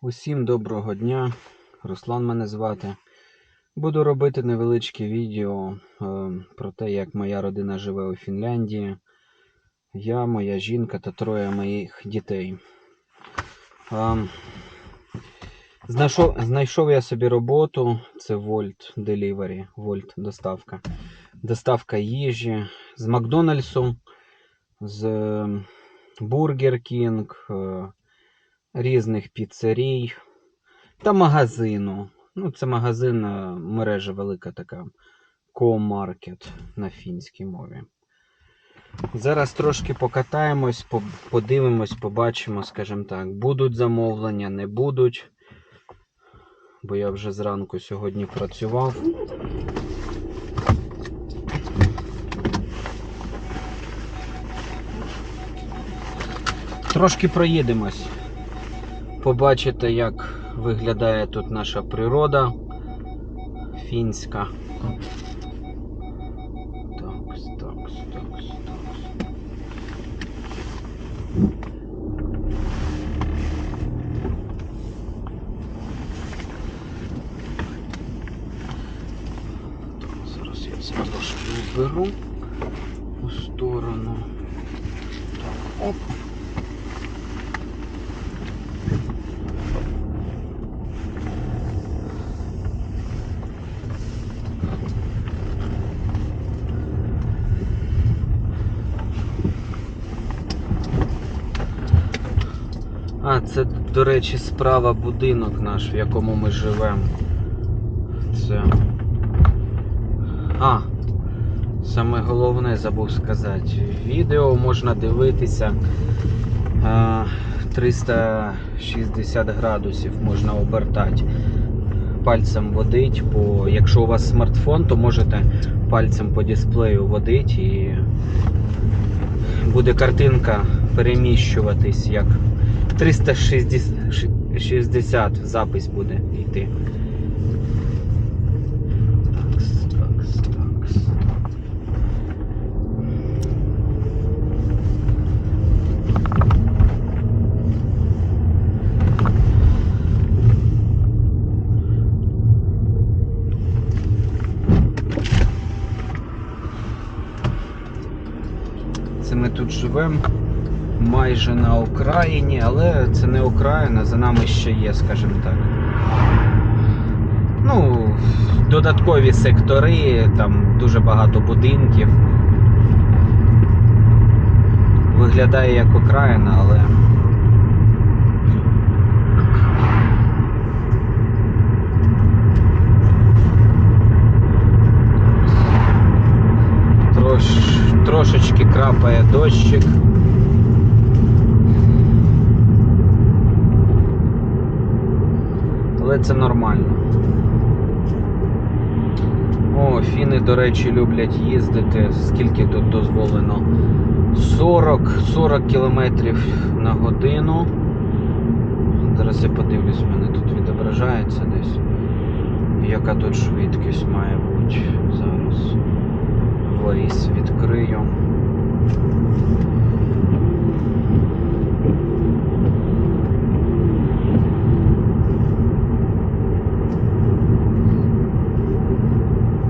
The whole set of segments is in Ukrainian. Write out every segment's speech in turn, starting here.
Усім доброго дня. Руслан мене звати. Буду робити невеличке відео е, про те, як моя родина живе у Фінляндії. Я, моя жінка та троє моїх дітей. Е, знайшов, знайшов я собі роботу. Це Volt Delivery, Volt доставка. Доставка їжі з Макдональдсу, з е, Burger King. е, різних піцерій та магазину. Ну, це магазин, е, мережа велика така. Co-Market на фінській мові. Зараз трошки покатаємось, подивимось, побачимо, скажімо так, будуть замовлення, не будуть. Бо я вже зранку сьогодні працював. Трошки проїдемось. Побачите, як виглядає тут наша природа фінська. Такс, такс, такс. Так, зараз я це трошки уберу у сторону. Так, оп. А, це, до речі, справа будинок наш, в якому ми живемо. Це. А, саме головне забув сказати. Відео можна дивитися. А, 360 градусів можна обертати. Пальцем водить, бо якщо у вас смартфон, то можете пальцем по дисплею водити і буде картинка переміщуватись як 360 запис буде йти. Такс. Це ми тут живемо майже на окраїні, але це не окраїна, за нами ще є, скажімо так. Ну, додаткові сектори, там дуже багато будинків. Виглядає як окраїна, але. Трош, трошечки крапає дощик. Але це нормально. О, фіни, до речі, люблять їздити. Скільки тут дозволено? 40 40 кілометрів на годину. Зараз я подивлюсь, в мене тут відображається десь. Яка тут швидкість має бути зараз. Вейс відкрию.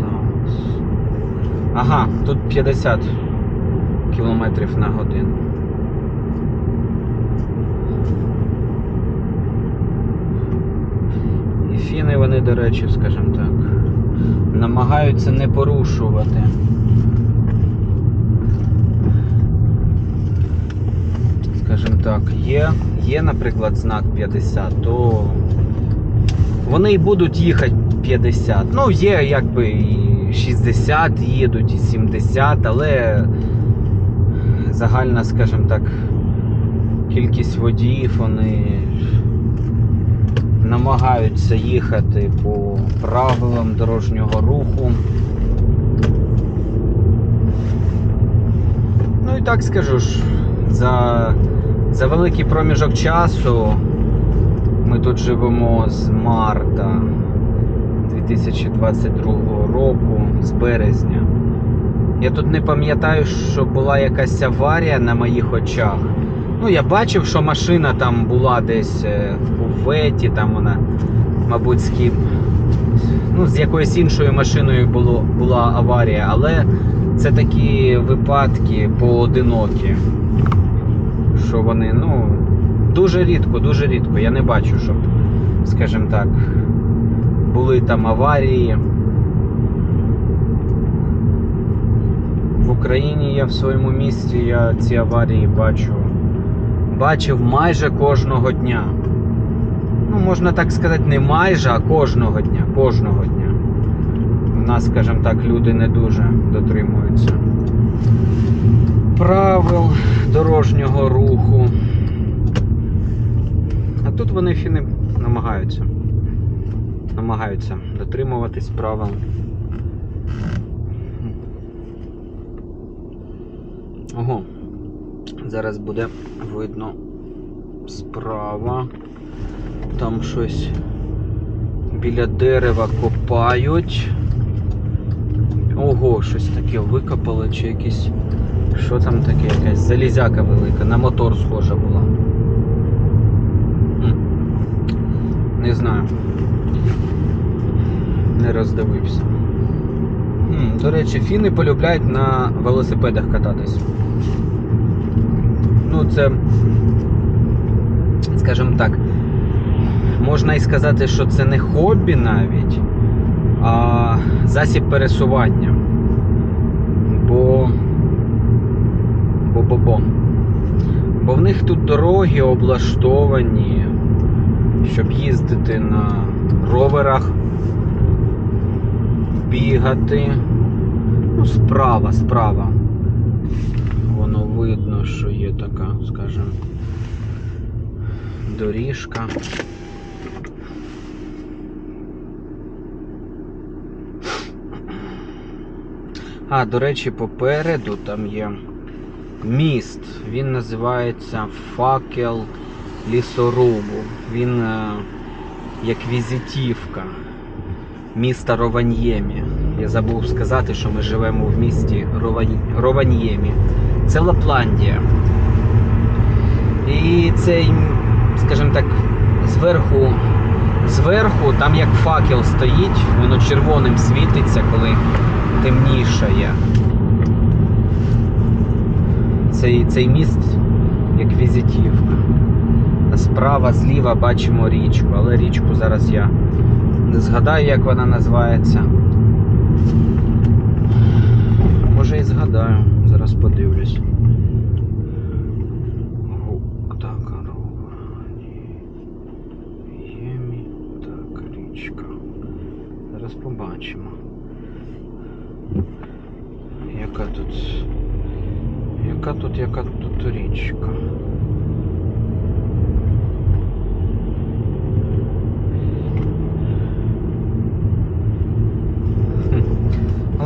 Так. Ага, тут 50 кілометрів на годину. І фіни вони, до речі, скажімо так, намагаються не порушувати. Скажімо так, є, є, наприклад, знак 50, то вони і будуть їхати 50. Ну, є якби і 60 їдуть, і 70, але загальна, скажімо так, кількість водіїв вони намагаються їхати по правилам дорожнього руху. Ну і так скажу ж, за, за великий проміжок часу ми тут живемо з марта 2022 року, з березня. Я тут не пам'ятаю, що була якась аварія на моїх очах. Ну, я бачив, що машина там була десь е, в буфеті, там вона, мабуть, з ким. Ну, з якоюсь іншою машиною було, була аварія, але це такі випадки поодинокі. Що вони, ну, дуже рідко, дуже рідко. Я не бачу, щоб, скажімо так, були там аварії. В Україні я в своєму місті я ці аварії бачу. Бачив майже кожного дня. Ну, можна так сказати, не майже, а кожного дня. Кожного дня. У нас, скажімо так, люди не дуже дотримуються правил дорожнього руху. А тут вони фіни намагаються. Намагаються дотримуватись правил. Ого, зараз буде видно справа. Там щось біля дерева копають. Ого, щось таке викопали, чи якісь. Що там таке? Якась залізяка велика, на мотор схожа була. Не знаю. Не роздивився. До речі, фіни полюбляють на велосипедах кататись. Ну, це, скажімо так, можна і сказати, що це не хобі навіть, а засіб пересування. Бо. Бо-бо-бо. Бо в них тут дороги облаштовані, щоб їздити на роверах, бігати. Ну, справа, справа. Воно видно, що є така, скажімо, доріжка. А, до речі, попереду там є міст. Він називається Факел лісорубу. Він е, як візитівка міста Рованьємі. Я забув сказати, що ми живемо в місті Ровань- Рованьємі. Це Лапландія. І цей, скажімо так, зверху, зверху, там як факел стоїть, воно червоним світиться, коли темнішає. Цей, цей міст як візитівка. Справа, зліва бачимо річку, але річку зараз я не згадаю, як вона називається. Може і згадаю, зараз подивлюсь. Зараз побачимо. Яка тут. Яка тут, яка тут річка?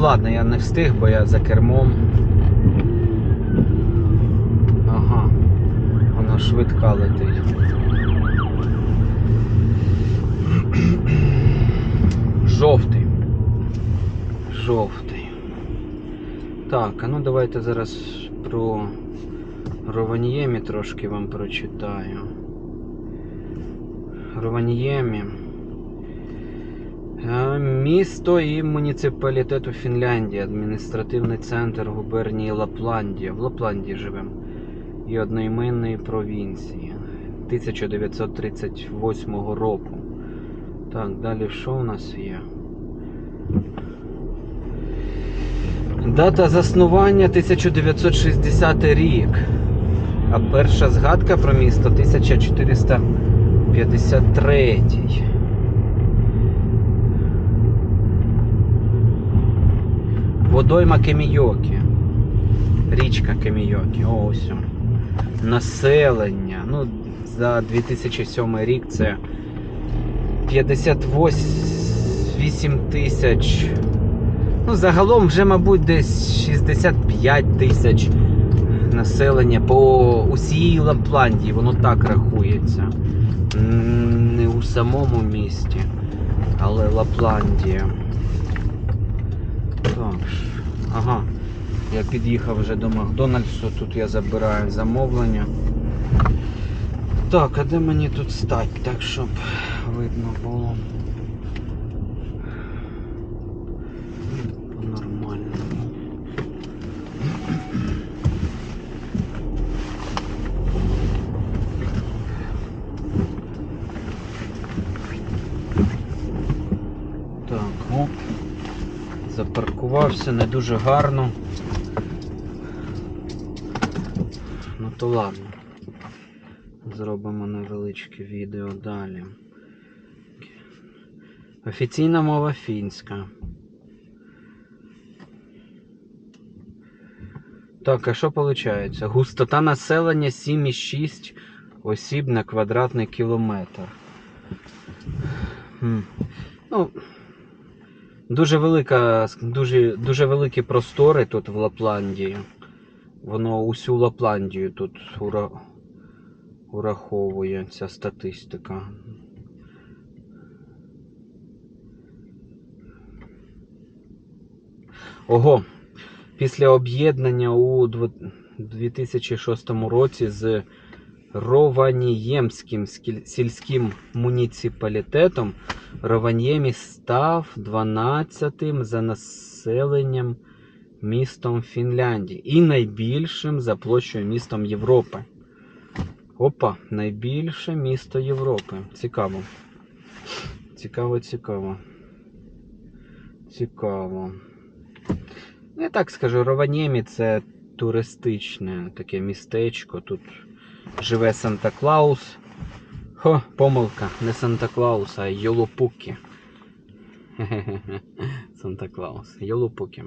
Ладно, я не встиг, бо я за кермом. Ага, вона швидка летить. Жовтий. Жовтий. Так, а ну давайте зараз про Рованіємі трошки вам прочитаю. Рованіємі. Місто і муніципалітету Фінляндії, адміністративний центр губернії Лапландія. В Лапландії живемо. І одноіменної провінції 1938 року. Так, далі що у нас є? Дата заснування 1960 рік. А перша згадка про місто 1453. Водойма Кемійокі. Річка Кемійокі. О, ось. Населення. Ну, за 2007 рік це 58 тисяч. Ну, загалом вже, мабуть, десь 65 тисяч населення по усій Лапландії, воно так рахується. Не у самому місті, але Лапландія. Ага. Я під'їхав вже до Макдональдсу, тут я забираю замовлення. Так, а де мені тут стать, так щоб видно було. Нормально. Так, о. Запаркувався не дуже гарно. Ну то ладно. Зробимо невеличке відео далі. Офіційна мова фінська. Так, а що виходить? Густота населення 7,6 осіб на квадратний кілометр. Ну, дуже велика, дуже, дуже великі простори тут в Лапландії. Воно усю Лапландію тут ура... ураховує ця статистика. Ого, після об'єднання у 2006 році з Рованіємським сільським муніципалітетом Рованіємі став 12-тим за населенням містом Фінляндії і найбільшим за площею містом Європи. Опа, найбільше місто Європи. Цікаво. Цікаво, цікаво. Цікаво. Я так скажу, Рованємі це туристичне таке містечко. Тут живе Санта Клаус. Хо, помилка, не Санта Клаус, а Йолопукі. Хе-хе-хе. Санта Клаус. Йолопукі.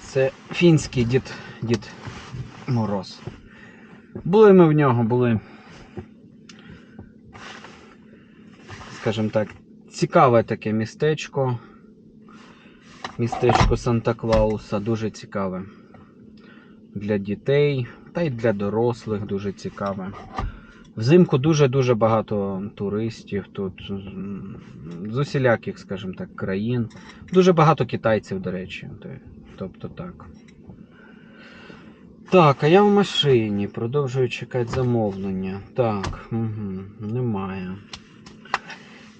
Це фінський дід, дід Мороз. Були ми в нього, були. Скажімо так, цікаве таке містечко. Містечко Санта Клауса дуже цікаве. Для дітей та й для дорослих дуже цікаве. Взимку дуже-дуже багато туристів тут з- усіляких, скажімо так, країн. Дуже багато китайців, до речі. Тобто так. Так, а я в машині. Продовжую чекати замовлення. Так, угу, немає.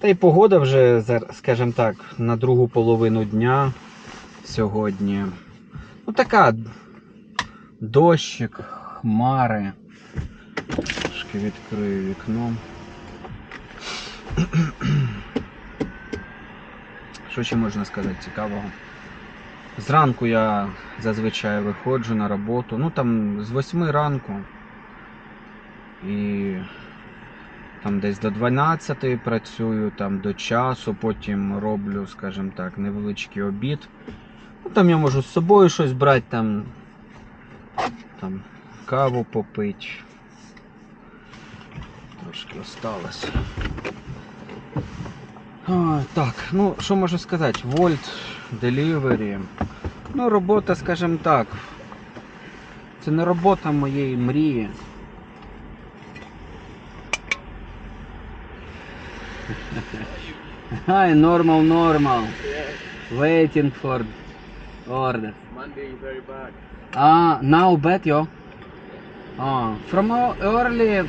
Та й погода вже, скажімо так, на другу половину дня сьогодні. Ну така дощик, хмари. Трошки відкрию вікно. Що ще можна сказати цікавого? Зранку я зазвичай виходжу на роботу. Ну там з 8 ранку. І там десь до 12 працюю, там до часу, потім роблю, скажімо так, невеличкий обід. Ну, там я можу з собою щось брати, там, там каву попити. Трошки осталось. А, так, ну що можу сказати? Вольт, Delivery. Ну, робота, скажімо так. Це не робота моєї мрії. Hi, normal, normal. Waiting for order. Monday very bad. Ah, now bad, yo. Ah, from early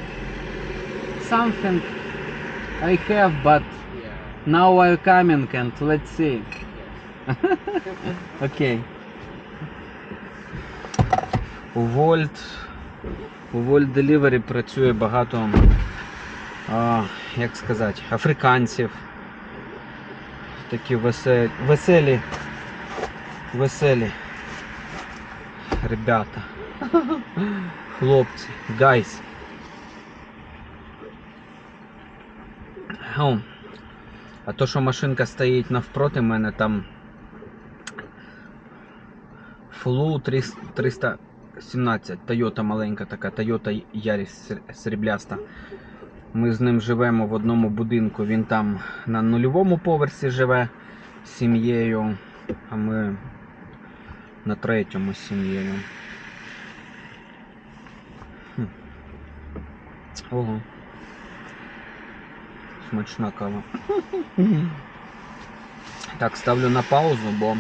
something I have, but now I'm coming and let's see. Окей. У Volt, у Volt Delivery працює багато, а, як сказати, африканців. Такі веселі, веселі, веселі ребята. Хлопці, гайс. А то, що машинка стоїть навпроти мене, там Флу 317, Toyota маленька така, Yaris сер- срібляста. Ми з ним живемо в одному будинку. Він там на нульовому поверсі живе з сім'єю, а ми на третьому сім'єю. Ого. Смачна кава. Так, ставлю на паузу, бо,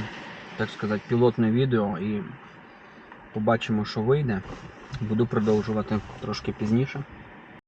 так сказати, пілотне відео і Побачимо, що вийде. Буду продовжувати трошки пізніше.